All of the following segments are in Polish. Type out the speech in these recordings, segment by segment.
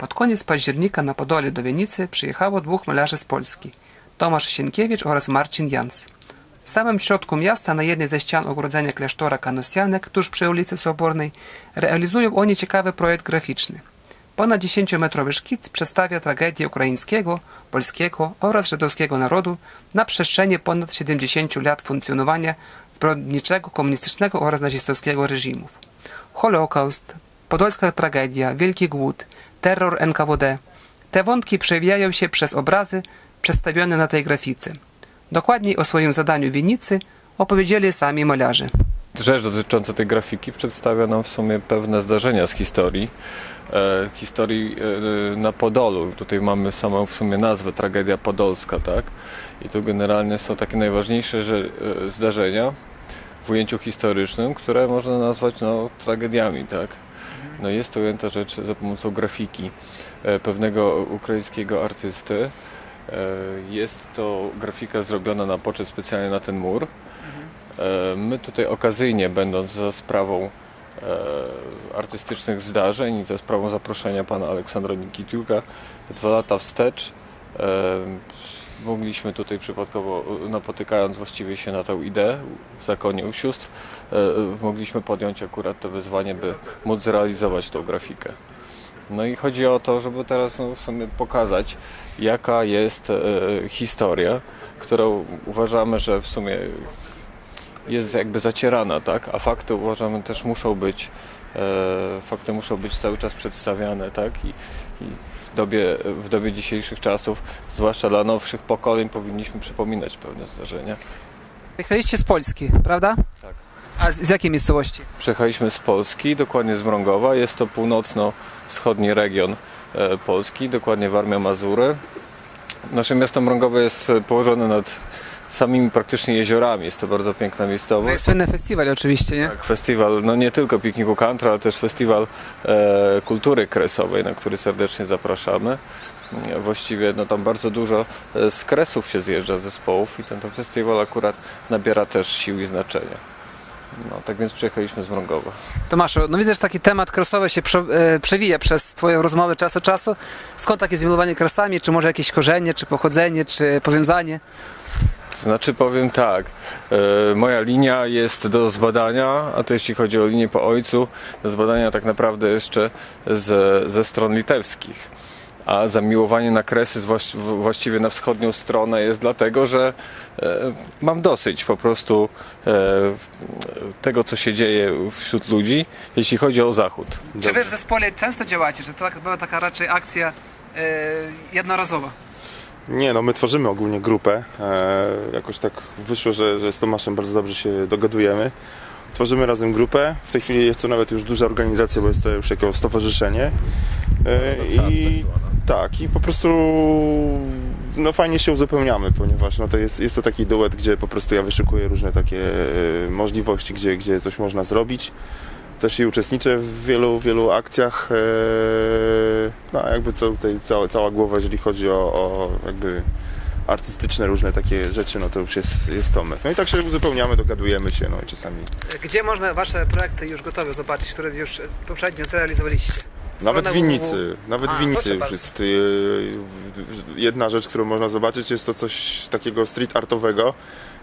Pod koniec października na Podole do Wienicy przyjechało dwóch malarzy z Polski Tomasz Sienkiewicz oraz Marcin Jans. W samym środku miasta, na jednej ze ścian ogrodzenia klasztora Kanosianek, tuż przy ulicy Sobornej, realizują oni ciekawy projekt graficzny. Ponad 10-metrowy szkic przedstawia tragedię ukraińskiego, polskiego oraz żydowskiego narodu na przestrzeni ponad 70 lat funkcjonowania zbrodniczego komunistycznego oraz nazistowskiego reżimów. Holokaust, podolska tragedia, Wielki Głód, terror NKWD. Te wątki przewijają się przez obrazy przedstawione na tej grafice. Dokładniej o swoim zadaniu w Winicy opowiedzieli sami malarze. Rzecz dotycząca tej grafiki przedstawia nam w sumie pewne zdarzenia z historii. E, historii e, na Podolu. Tutaj mamy samą w sumie nazwę Tragedia Podolska, tak? I tu generalnie są takie najważniejsze że, e, zdarzenia w ujęciu historycznym, które można nazwać no, tragediami, tak? No jest to ujęta rzecz za pomocą grafiki e, pewnego ukraińskiego artysty. E, Jest to grafika zrobiona na poczet specjalnie na ten mur. E, My tutaj okazyjnie, będąc za sprawą artystycznych zdarzeń i za sprawą zaproszenia pana Aleksandra Nikitiuka dwa lata wstecz, mogliśmy tutaj przypadkowo, e, napotykając właściwie się na tą ideę w zakonie u sióstr, e, mogliśmy podjąć akurat to wyzwanie, by móc zrealizować tą grafikę. No i chodzi o to, żeby teraz no, w sumie pokazać, jaka jest e, historia, którą uważamy, że w sumie jest jakby zacierana, tak? A fakty uważamy też muszą być, e, fakty muszą być cały czas przedstawiane, tak? I, i w, dobie, w dobie dzisiejszych czasów, zwłaszcza dla nowszych pokoleń, powinniśmy przypominać pewne zdarzenia. Jechaliście z Polski, prawda? Tak. A z, z jakiej miejscowości? Przyjechaliśmy z Polski, dokładnie z Mrągowa. Jest to północno-wschodni region e, Polski, dokładnie Warmia Mazury. Nasze miasto Mrągowe jest e, położone nad samymi praktycznie jeziorami. Jest to bardzo piękna To miejscowość. jest słynny festiwal oczywiście, nie? Tak, festiwal, no nie tylko pikniku country, ale też festiwal e, kultury kresowej, na który serdecznie zapraszamy. Właściwie no, tam bardzo dużo e, z kresów się zjeżdża zespołów i ten, ten festiwal akurat nabiera też sił i znaczenia. No, tak więc przyjechaliśmy z Mrągowa. Tomaszu, no widzę, że taki temat kresowy się prze, e, przewija przez twoją rozmowę czas od czasu. Skąd takie zmiłowanie kresami? Czy może jakieś korzenie, czy pochodzenie, czy powiązanie? To znaczy powiem tak, e, moja linia jest do zbadania, a to jeśli chodzi o linię po ojcu, do zbadania tak naprawdę jeszcze z, ze stron litewskich. A zamiłowanie na kresy właściwie na wschodnią stronę jest dlatego, że e, mam dosyć po prostu e, tego, co się dzieje wśród ludzi, jeśli chodzi o zachód. Czy wy w zespole często działacie? Czy to tak, była taka raczej akcja jednorazowa? Nie, no my tworzymy ogólnie grupę. E, jakoś tak wyszło, że, że z Tomaszem bardzo dobrze się dogadujemy. Tworzymy razem grupę. W tej chwili jest to nawet już duża organizacja, bo jest to już jako stowarzyszenie. E, I tak, i po prostu no fajnie się uzupełniamy, ponieważ no to jest, jest to taki duet, gdzie po prostu ja wyszukuję różne takie e, możliwości, gdzie, gdzie coś można zrobić. Też i uczestniczę w wielu, wielu akcjach. e, No, jakby co tutaj cała, cała głowa, jeżeli chodzi o, o jakby artystyczne różne takie rzeczy, no to już jest, jest Tomek. No i tak się uzupełniamy, dogadujemy się, no i czasami. Gdzie można wasze projekty już gotowe zobaczyć, które już poprzednio zrealizowaliście? Nawet w Winnicy, nawet A, w Winnicy już jest e, jedna rzecz, którą można zobaczyć, jest to coś takiego street artowego,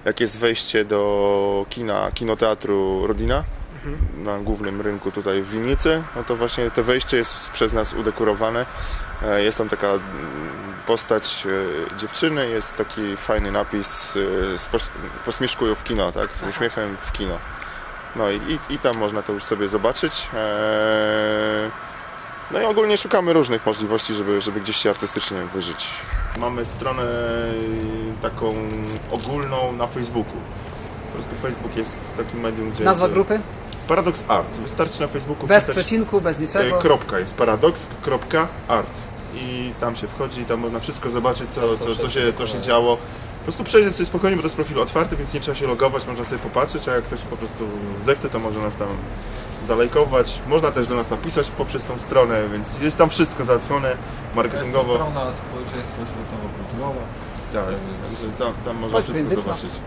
jak jest wejście do kina, kinoteatru Rodina Mhm. na głównym rynku tutaj w Winnicy, no to właśnie to wejście jest przez nas udekorowane. E, Jest tam taka mm, postać e, dziewczyny, jest taki fajny napis e, z pos- posmieszkują w kino, tak, z uśmiechem w kino. No i, i, i tam można to już sobie zobaczyć. No i ogólnie szukamy różnych możliwości, żeby, żeby gdzieś się artystycznie wyżyć. Mamy stronę taką ogólną na Facebooku. Po prostu Facebook jest takim medium, gdzie... Nazwa gdzie- grupy? Paradox Art. Wystarczy na Facebooku Bez wpisać- przecinku, bez E, niczego. Kropka jest paradox.art i tam się wchodzi, tam można wszystko zobaczyć, co, co, co, się, co się działo. Po prostu przejść sobie spokojnie, bo to jest profil otwarty, więc nie trzeba się logować, można sobie popatrzeć, a jak ktoś po prostu zechce, to może nas tam zalajkować. Można też do nas napisać poprzez tą stronę, więc jest tam wszystko załatwione marketingowo. strona społeczeństwo światowo-kulturowe. Tak, także tam, tam można wszystko Polskojęzyczna. zobaczyć.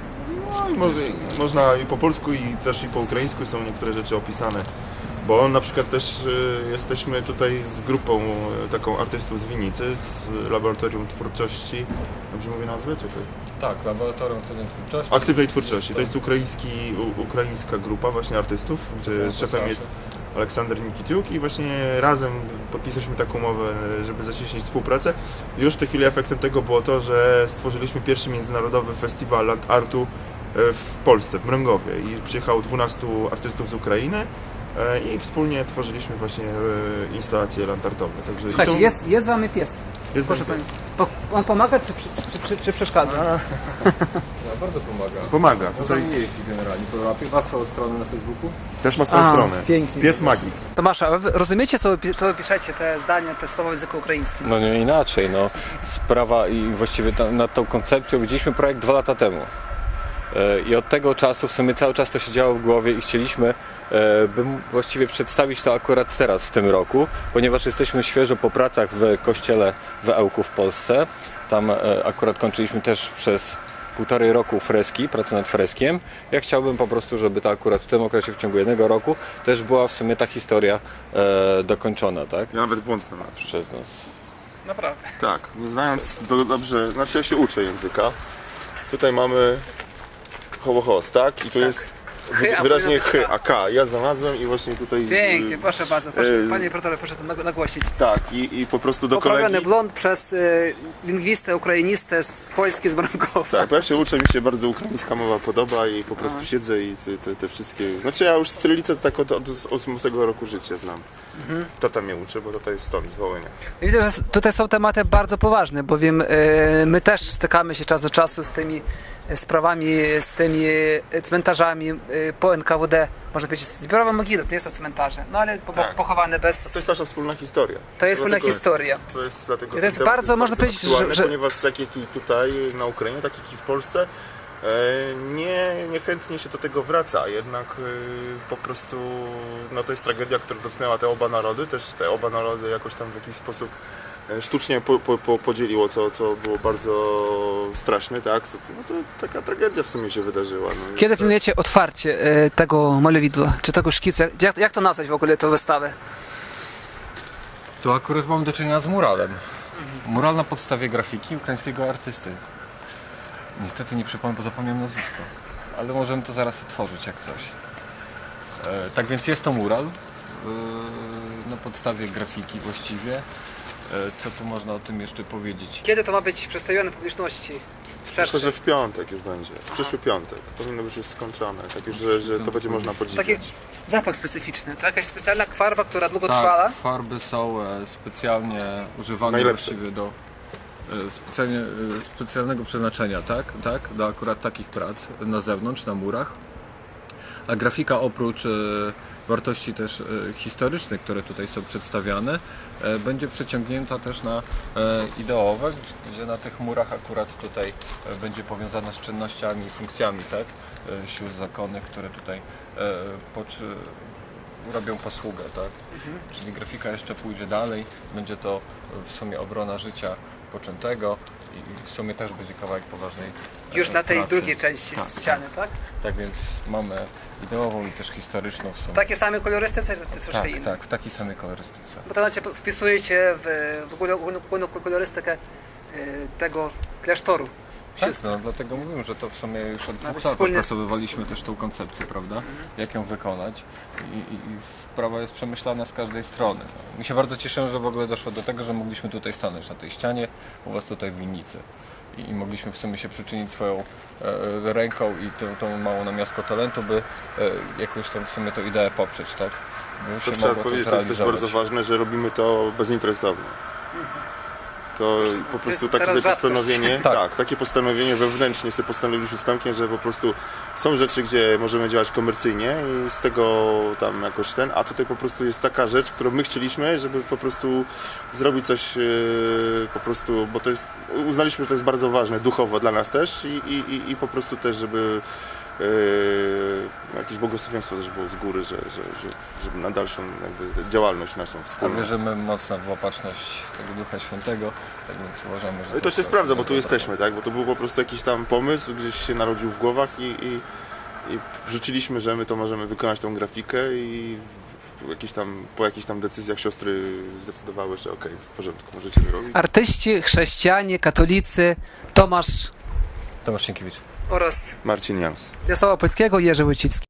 No i może, można i po polsku, i też i po ukraińsku są niektóre rzeczy opisane. Bo na przykład też e, jesteśmy tutaj z grupą e, taką artystów z Winicy, z Laboratorium Twórczości. Dobrze mówię nazwę? Czekaj. Tak, Laboratorium Aktywnej Twórczości. Aktywnej Twórczości. To jest ukraiński, u, ukraińska grupa właśnie artystów, gdzie szefem jest Aleksander Nikitiuk i właśnie razem podpisaliśmy taką umowę, żeby zacieśnić współpracę. Już w tej chwili efektem tego było to, że stworzyliśmy pierwszy międzynarodowy festiwal artu w Polsce, w Mrągowie i przyjechało 12 artystów z Ukrainy e, i wspólnie tworzyliśmy właśnie e, instalacje landartowe. Także Słuchajcie, to- jest, jest z wami pies. jest Proszę pani, po, on pomaga czy, czy, czy, czy przeszkadza? No, bardzo pomaga. Pomaga. Tutaj Tutaj jeździ generalnie. To ma swoją stronę na Facebooku? też ma swoją A, stronę. pięknie. Pies magik. Tomasza, a wy rozumiecie, co, co piszecie, te zdania, te słowa w języku ukraińskim? No nie inaczej, no. Sprawa i właściwie ta, nad tą koncepcją widzieliśmy projekt dwa lata temu. E, I od tego czasu w sumie cały czas to się działo w głowie i chcieliśmy, e, bym właściwie przedstawić to akurat teraz, w tym roku, ponieważ jesteśmy świeżo po pracach w kościele w Ełku w Polsce. Tam e, akurat kończyliśmy też przez półtorej roku freski, pracę nad freskiem. Ja chciałbym po prostu, żeby to akurat w tym okresie, w ciągu jednego roku, też była w sumie ta historia e, dokończona, tak? Ja nawet błąd znalazłem. Przez nas. Naprawdę. Tak, znając do, dobrze, znaczy ja się uczę języka. Tutaj mamy hołochos, tak? I tu jest A wyraźnie chy, a K. Ja znalazłem i właśnie tutaj... Pięknie, y, proszę bardzo, proszę, y, panie profesorze, proszę to nag- nagłośnić. Tak, i, i po prostu do Poprawiony kolegi... blond przez y, lingwistę, ukrainistę z Polski, z Mrągowa. Tak, bo ja się uczę, mi się bardzo ukraińska mowa podoba i po prostu siedzę i te, te, wszystkie... Znaczy ja już Cyrylicę to tak od, od 18 roku życia znam. Mhm. Tata mnie uczy, bo tata jest stąd, z Wołynia. Widzę, że tutaj są tematy bardzo poważne, bowiem e, my też stykamy się czas do czasu z tymi e, sprawami, z tymi cmentarzami e, po NKWD. Można powiedzieć, zbiorowe mogiły, to nie są cmentarze, no ale po, Tak. pochowane bez... To jest nasza wspólna historia. To jest wspólna historia. To jest dlatego to jest bardzo, można powiedzieć, że- że- Ponieważ tak jak i tutaj na Ukrainie, tak jak i w Polsce, e, nie, niechętnie się do tego wraca, jednak e, po prostu no to jest tragedia, która dotknęła te oba narody, też te oba narody jakoś tam w jakiś sposób sztucznie po, po, po, podzieliło, co, co było bardzo straszne, tak? To, no to taka tragedia w sumie się wydarzyła. No Kiedy to- planujecie otwarcie e, tego malowidła, czy tego szkicu? Jak, jak to nazwać w ogóle, tę wystawę? Tu akurat mam do czynienia z muralem. Mural na podstawie grafiki ukraińskiego artysty. Niestety nie przypomnę, bo zapomniałem nazwisko. Ale możemy to zaraz otworzyć jak coś. E, tak więc jest to mural. E, na podstawie grafiki właściwie. E, co tu można o tym jeszcze powiedzieć? Kiedy to ma być przedstawione publiczności? Myślę, że w piątek już będzie. W przyszły piątek. Powinno być już skończone. Tak już, że, że to będzie można podziwiać. Taki zapach specyficzny. To jakaś specjalna farba, która długo trwała? Tak, farby są e, specjalnie używane Najlepsze. właściwie do e, specjalnie, e, specjalnego przeznaczenia, tak? tak? Do akurat takich prac na zewnątrz, na murach. A grafika oprócz e, wartości też e, historycznych, które tutaj są przedstawiane, e, będzie przeciągnięta też na ideowe, gdzie na tych murach akurat tutaj będzie powiązana z czynnościami i funkcjami, tak? Sił zakonnych, które tutaj robią posługę, tak? Czyli grafika jeszcze pójdzie dalej, będzie to w sumie obrona życia poczętego i w sumie też będzie kawałek poważnej e, Już na tej pracy. drugiej części Tak, ściany, tak? Tak więc mamy ideową i też historyczną w sumie. Takie same kolorystyce, czy tak, inne? tak, w takiej samej kolorystyce. Bo to znaczy wpisuje się w, w ogólną kolorystykę e, tego klasztoru. Tak, no, dlatego mówimy, że to w sumie już od dwóch lat opracowywaliśmy też tą koncepcję, prawda? Jak ją wykonać I, i, i sprawa jest przemyślana z każdej strony. No. Mi się bardzo cieszymy, że w ogóle doszło do tego, że mogliśmy tutaj stanąć na tej ścianie, u Was tutaj w winnicy. I, i mogliśmy w sumie się przyczynić swoją e, ręką i tą, tą małą namiastką talentu, by e, jakąś tam w sumie tą ideę poprzeć, tak? By To się trzeba mogło powiedzieć, to jest też zrealizować. bardzo ważne, że robimy to bezinteresownie. To po prostu jest takie teraz sobie rzadkość. postanowienie, Tak. tak. takie postanowienie wewnętrznie sobie postanowiliśmy z Tomkiem, że po prostu są rzeczy, gdzie możemy działać komercyjnie i z tego tam jakoś ten, a tutaj po prostu jest taka rzecz, którą my chcieliśmy, żeby po prostu zrobić coś yy, po prostu, bo to jest, uznaliśmy, że to jest bardzo ważne duchowo dla nas też i, i, i, i po prostu też, żeby jakieś błogosławieństwo też było z góry, że, że, że, żeby na dalszą jakby działalność naszą A wspólną. wierzymy mocno w opatrzność tego Ducha Świętego, tak więc uważamy, że... No i to się sprawdza, bo tu jesteśmy, tak? Bo to był po prostu jakiś tam pomysł, gdzieś się narodził w głowach i, i, i wrzuciliśmy, że my to możemy wykonać tą grafikę i jakiś tam, po jakichś tam decyzjach siostry zdecydowały, że okej, w porządku, możecie to robić. Artyści, chrześcijanie, katolicy, Tomasz Tomasz Sienkiewicz. Oraz Marcin Jans. Wiesława Polskiego i Jerzy Wójcicki.